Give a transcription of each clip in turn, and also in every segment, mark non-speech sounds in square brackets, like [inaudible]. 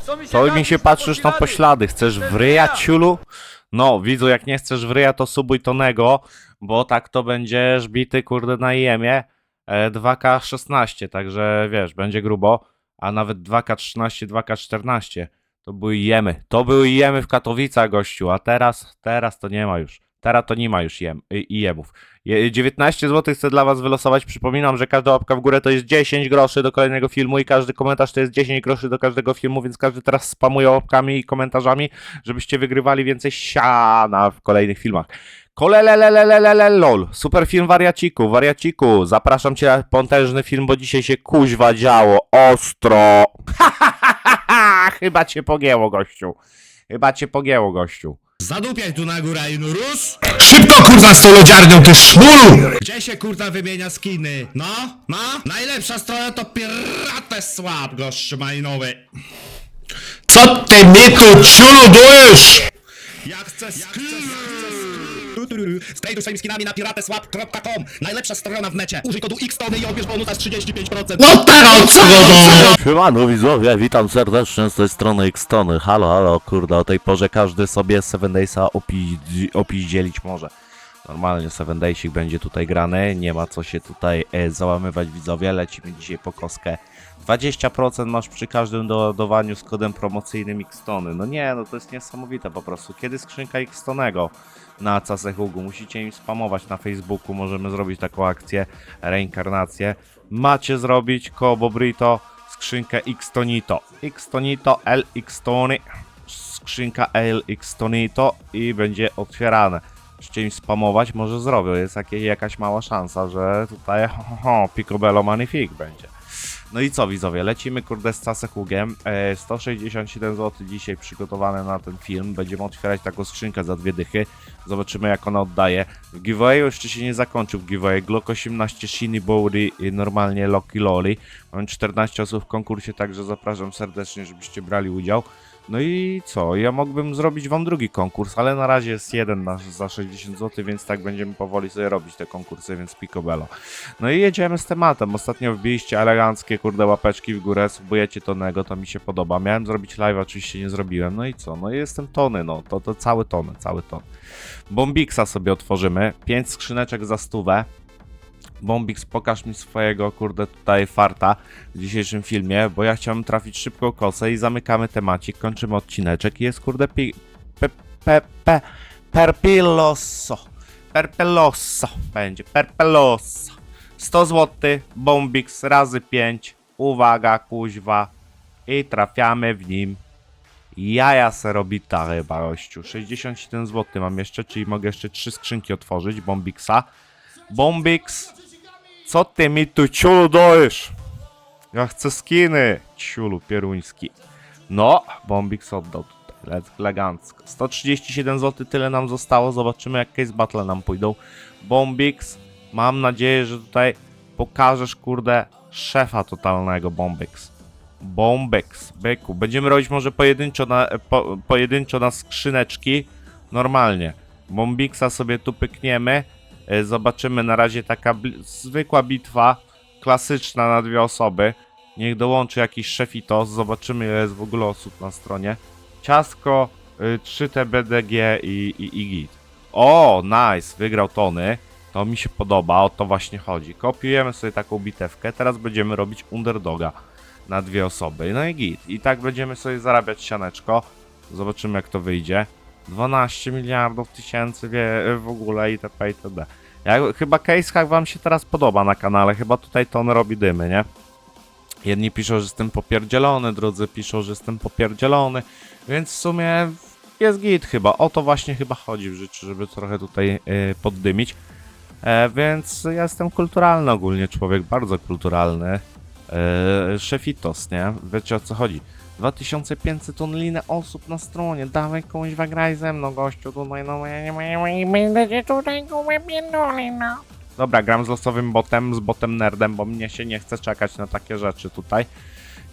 co mi się To mi się patrzysz na poślady? Chcesz wryja, ciulu? No, widzu, jak nie chcesz wryja, to subuj tonego, bo tak to będziesz bity, kurde, na IEM-ie e, 2K16, także wiesz, będzie grubo, a nawet 2K13, 2K14 to były jemy. To były jemy w Katowicach, gościu, a teraz, teraz to nie ma już. Teraz to nie ma już jem, y, jemów. Je- 19 zł chcę dla was wylosować. Przypominam, że każda łapka w górę to jest 10 groszy do kolejnego filmu i każdy komentarz to jest 10 groszy do każdego filmu, więc każdy teraz spamuje łapkami i komentarzami, żebyście wygrywali więcej siana w kolejnych filmach. Kolelelelelelele lol. Super film. Zapraszam cię na film, bo dzisiaj się kuźwa działo. Ostro. [laughs] Chyba cię pogięło, gościu. Chyba cię pogięło, gościu. Zadupiaj tu na górę, róż! Szybko kurwa z tą lodziarnią, ty szmulu! Gdzie się kurwa wymienia skiny? No? No? Najlepsza strona to Piratę gościu malinowy. Co ty mi tu ciulu dujesz? Ja chcę skin! Sklejduj swoimi skinami na pirateswap.com Najlepsza strona w necie. Użyj kodu XTONY i odbierz bonusa z 35%. No teraz co do... Siemano widzowie, witam serdecznie z tej strony Xtony. Halo, halo, kurde, o tej porze każdy sobie Seven Daysa opi- opiździelić może. Normalnie Seven Daysik będzie tutaj grany, nie ma co się tutaj e, załamywać widzowie, lecimy dzisiaj po koskę. 20% masz przy każdym doładowaniu z kodem promocyjnym Xtony. No nie, no to jest niesamowite po prostu. Kiedy skrzynka Xtonego na Casehugu? Musicie im spamować na Facebooku, możemy zrobić taką akcję, reinkarnację. Macie zrobić koło Bobrito skrzynkę Xtonito. Xtonito, L Xtony, skrzynka L Xtonito i będzie otwierane. Im spamować, może zrobią. Jest jakieś, jakaś mała szansa, że tutaj ho, [laughs] ho, Picobello Magnifique będzie. No i co widzowie, lecimy kurde z Casehugiem. E, 167 zł dzisiaj przygotowane na ten film. Będziemy otwierać taką skrzynkę za dwie dychy. Zobaczymy jak ona oddaje. W giveawayu jeszcze się nie zakończył giveaway. Glock 18 Shiny Bowry normalnie Loki Loli. Mam 14 osób w konkursie, także zapraszam serdecznie, żebyście brali udział. No i co? Ja mógłbym zrobić wam drugi konkurs, ale na razie jest jeden na, za 60 zł, więc tak będziemy powoli sobie robić te konkursy, więc picobello. No i jedziemy z tematem. Ostatnio wbiliście eleganckie, kurde, łapeczki w górę, subujecie tonego, to mi się podoba. Miałem zrobić live, oczywiście nie zrobiłem. No i co? No i jestem tony, no. To, to cały tony, cały ton. Bombiksa sobie otworzymy. 5 skrzyneczek za stówę. Bombix, pokaż mi swojego, kurde, tutaj farta w dzisiejszym filmie, bo ja chciałem trafić szybką kosę i zamykamy temacik, kończymy odcineczek i jest, kurde, pi... pe... pe... pe... perpiloso. Perpeloso będzie, perpeloso. 100 zł, Bombix razy 5, uwaga, kuźwa i trafiamy w nim. Jaja se robi ta chyba, gościu. 67 zł mam jeszcze, czyli mogę jeszcze 3 skrzynki otworzyć, Bombixa. Bombix, co ty mi tu ciulu dojesz? Ja chcę skiny, ciulu pieruński. No, Bombix oddał tutaj, le- elegancko. 137 zł, tyle nam zostało, zobaczymy jak case battle nam pójdą. Bombix, mam nadzieję, że tutaj pokażesz, kurde, szefa totalnego Bombix. Bombex, byku. Będziemy robić może pojedynczo na, po, pojedynczo na skrzyneczki. Normalnie. Bombixa sobie tu pykniemy. E, Zobaczymy na razie taka zwykła bitwa. Klasyczna na dwie osoby. Niech dołączy jakiś szefitos. Zobaczymy ile jest w ogóle osób na stronie. Ciasko, y, 3TBDG i, i, i git. O, nice. Wygrał Tony. To mi się podoba, o to właśnie chodzi. Kopiujemy sobie taką bitewkę. Teraz będziemy robić underdoga na dwie osoby. No i git. I tak będziemy sobie zarabiać sianeczko. Zobaczymy jak to wyjdzie. 12 miliardów tysięcy wie, w ogóle itp. itd. Ja, chyba case hack wam się teraz podoba na kanale. Chyba tutaj to on robi dymy, nie? Jedni piszą, że jestem popierdzielony, drudzy piszą, że jestem popierdzielony. Więc w sumie jest git chyba. O to właśnie chyba chodzi w życiu, żeby trochę tutaj yy, poddymić. E, więc ja jestem kulturalny ogólnie, człowiek bardzo kulturalny. Eee, Szefitos, nie? Wiecie o co chodzi. 2500 onlinę osób na stronie, dawaj komuś wagraj ze mną, gościu, tutaj no ja nie będę cię tutaj gołe pierdolę, no. Dobra, gram z losowym botem, z botem nerdem, bo mnie się nie chce czekać na takie rzeczy tutaj.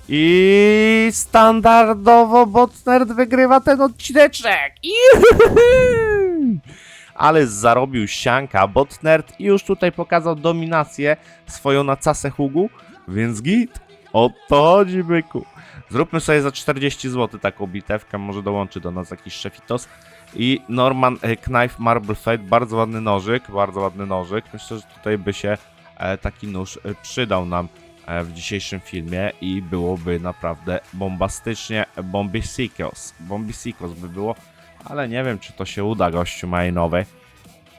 I standardowo bot nerd wygrywa ten odcineczek. Juhu! [laughs] Ale zarobił sianka bot nerd i już tutaj pokazał dominację swoją na Casehugu, więc git. O to chodzi, byku. Zróbmy sobie za 40 zł taką bitewkę, może dołączy do nas jakiś szefitos. I Norman e, Knife Marble Fate, bardzo ładny nożyk, bardzo ładny nożyk. Myślę, że tutaj by się e, taki nóż e, przydał nam w dzisiejszym filmie i byłoby naprawdę bombastycznie bombisikos. Bombisikos by było, ale nie wiem, czy to się uda gościu mainowy.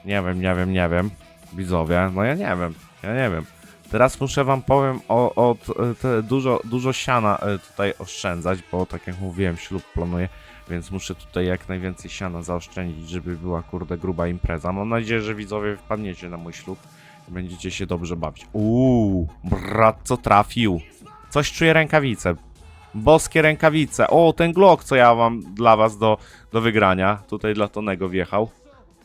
Nie wiem, nie wiem, nie wiem. Widzowie, no ja nie wiem, ja nie wiem. Teraz muszę wam powiem o, o te dużo, dużo siana e, tutaj oszczędzać, bo tak jak mówiłem, ślub planuję, więc muszę tutaj jak najwięcej siana zaoszczędzić, żeby była kurde gruba impreza. Mam nadzieję, że widzowie wpadniecie na mój ślub i będziecie się dobrze bawić. Uuu, brat co trafił. Coś czuję rękawice. Boskie rękawice. O, ten Glock, co ja mam dla was do, do wygrania. Tutaj dla Tonego wjechał.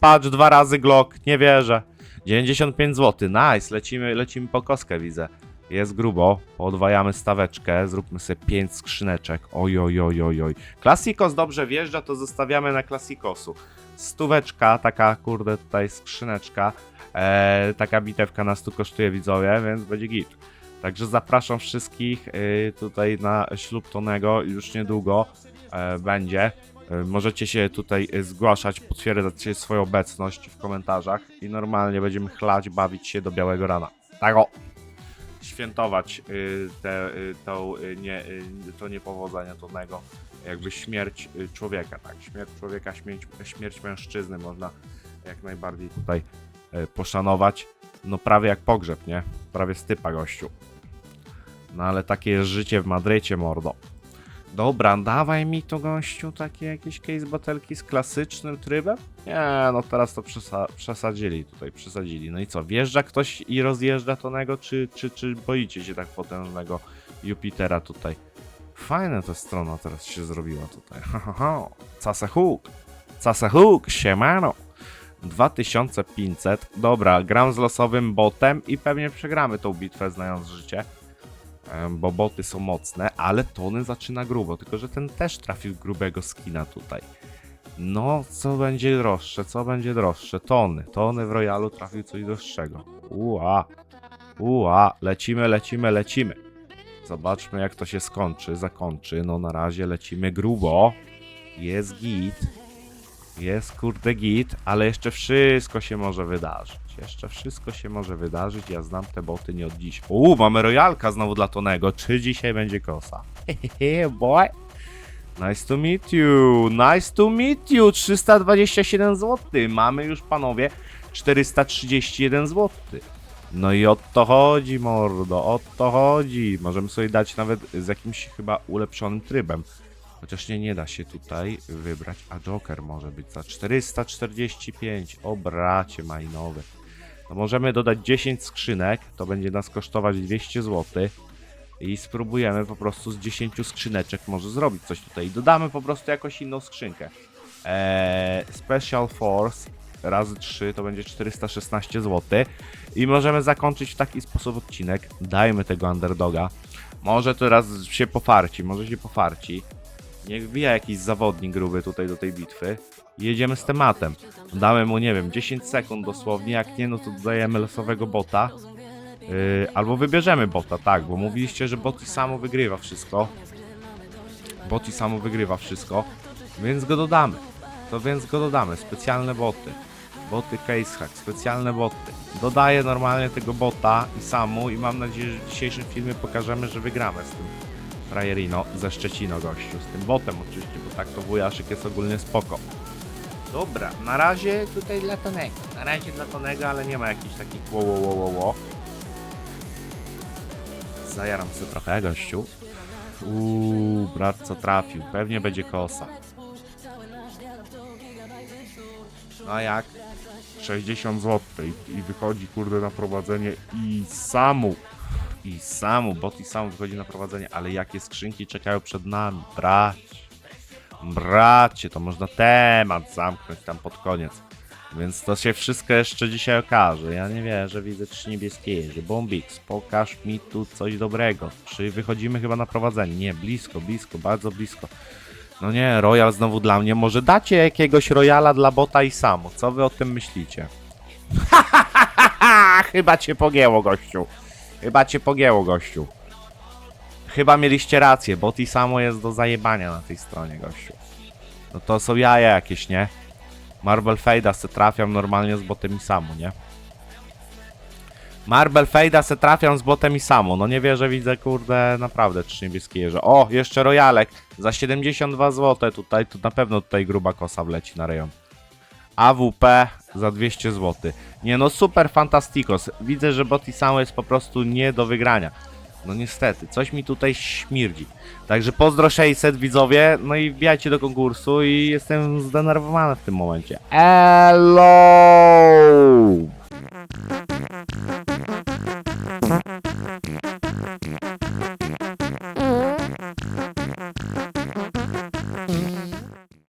Patrz, dwa razy Glock, nie wierzę. 95 zł, nice, lecimy, lecimy po kostkę, widzę. Jest grubo, podwajamy staweczkę, zróbmy sobie 5 skrzyneczek. Oj, oj, oj, oj, oj. Klasikos dobrze wjeżdża, to zostawiamy na Klasikosu. Stóweczka, taka kurde tutaj skrzyneczka. Eee, taka bitewka na 100 kosztuje widzowie, więc będzie git. Także zapraszam wszystkich y, tutaj na ślub Tonego, już niedługo e, będzie. E, Możecie się tutaj e, zgłaszać, potwierdzać swoją obecność w komentarzach i normalnie będziemy chlać, bawić się do białego rana. Tak o! Świętować y, te, y, nie, to niepowodzenie jakby śmierć człowieka, tak? Śmierć człowieka, śmierć, śmierć mężczyzny można jak najbardziej tutaj poszanować. No prawie jak pogrzeb, nie? Prawie stypa gościu. No ale takie jest życie w Madrycie, mordo. Dobra, dawaj mi to gościu takie jakieś case batelki z klasycznym trybem? Nie, no teraz to przesa przesadzili tutaj, przesadzili. No i co, wjeżdża ktoś i rozjeżdża Tonego, czy, czy, czy boicie się tak potężnego Jupitera tutaj? Fajna ta strona teraz się zrobiła tutaj. Ha, ha. Casahuk, Casahuk, siemano. 2500. Dobra, gram z losowym botem i pewnie przegramy tą bitwę znając życie. Bo boty są mocne, ale Tony zaczyna grubo, tylko że ten też trafił grubego skina tutaj. No, co będzie droższe, co będzie droższe? Tony. Tony w Royalu trafił coś droższego. Ua, ua, lecimy, lecimy, lecimy. Zobaczmy jak to się skończy, zakończy. No na razie lecimy grubo. Jest git. Jest kurde git, ale jeszcze wszystko się może wydarzyć. Jeszcze wszystko się może wydarzyć. Ja znam te boty nie od dziś. Uuu, mamy royalka znowu dla Tonego. Czy dzisiaj będzie kosa? Hehehe, boy. Nice to meet you. Nice to meet you. 327 zł. Mamy już panowie 431 zł. No i o to chodzi, mordo. O to chodzi. Możemy sobie dać nawet z jakimś chyba ulepszonym trybem. Chociaż nie, nie da się tutaj wybrać, a Joker może być za 445. O bracie majnowy. To możemy dodać 10 skrzynek, to będzie nas kosztować 200 zł. I spróbujemy po prostu z 10 skrzyneczek może zrobić coś tutaj. Dodamy po prostu jakąś inną skrzynkę. Eee, Special Force razy 3 to będzie 416 zł. I możemy zakończyć w taki sposób odcinek. Dajmy tego underdoga. Może teraz się pofarci, może się pofarci. Niech wbija jakiś zawodnik gruby tutaj do tej bitwy. Jedziemy z tematem. Damy mu, nie wiem, 10 sekund dosłownie. Jak nie, no to dodajemy losowego bota. Yy, albo wybierzemy bota, tak, bo mówiliście, że bot samo wygrywa wszystko. Bot samo wygrywa wszystko. Więc go dodamy. To więc go dodamy. Specjalne boty. Boty case hack, specjalne boty. Dodaję normalnie tego bota i samu i mam nadzieję, że w dzisiejszym filmie pokażemy, że wygramy z tym frajerino ze Szczecino gościu. Z tym botem oczywiście, bo tak to wujaszek jest ogólnie spoko. Dobra, na razie tutaj dla Tonego. Na razie dla Tonego, ale nie ma jakichś takich wo, wo, wo, wo, wo. Zajaram sobie trochę, gościu. Uuu, brat co trafił. Pewnie będzie kosa. No jak? 60 zł i, i wychodzi kurde na prowadzenie i samu. I samu, bot i samu wychodzi na prowadzenie, ale jakie skrzynki czekają przed nami, brać. Bracie, to można temat zamknąć tam pod koniec. Więc to się wszystko jeszcze dzisiaj okaże. Ja nie wierzę, widzę trzy niebieskie. Bombix, pokaż mi tu coś dobrego. Czy wychodzimy chyba na prowadzenie? Nie, blisko, blisko, bardzo blisko. No nie, Royal znowu dla mnie. Może dacie jakiegoś Royala dla bota i samu? Co wy o tym myślicie? [laughs] Chyba cię pogięło, gościu. Chyba cię pogięło, gościu. chyba mieliście rację, bo i samo jest do zajebania na tej stronie, gościu. No to są jaja jakieś, nie? Marble Fade'a se trafiam normalnie z botem i samo, nie? Marble Fade'a se trafiam z botem i samo. No nie wierzę, widzę, kurde, naprawdę trzy niebieskie jeże. O, jeszcze Royalek za 72 zł tutaj, to na pewno tutaj gruba kosa wleci na rejon. AWP za 200 zł. Nie no, super fantastikos. Widzę, że bot i samo jest po prostu nie do wygrania. No niestety, coś mi tutaj śmierdzi. Także pozdro 600 widzowie, no i wbijajcie do konkursu i jestem zdenerwowany w tym momencie. Hello!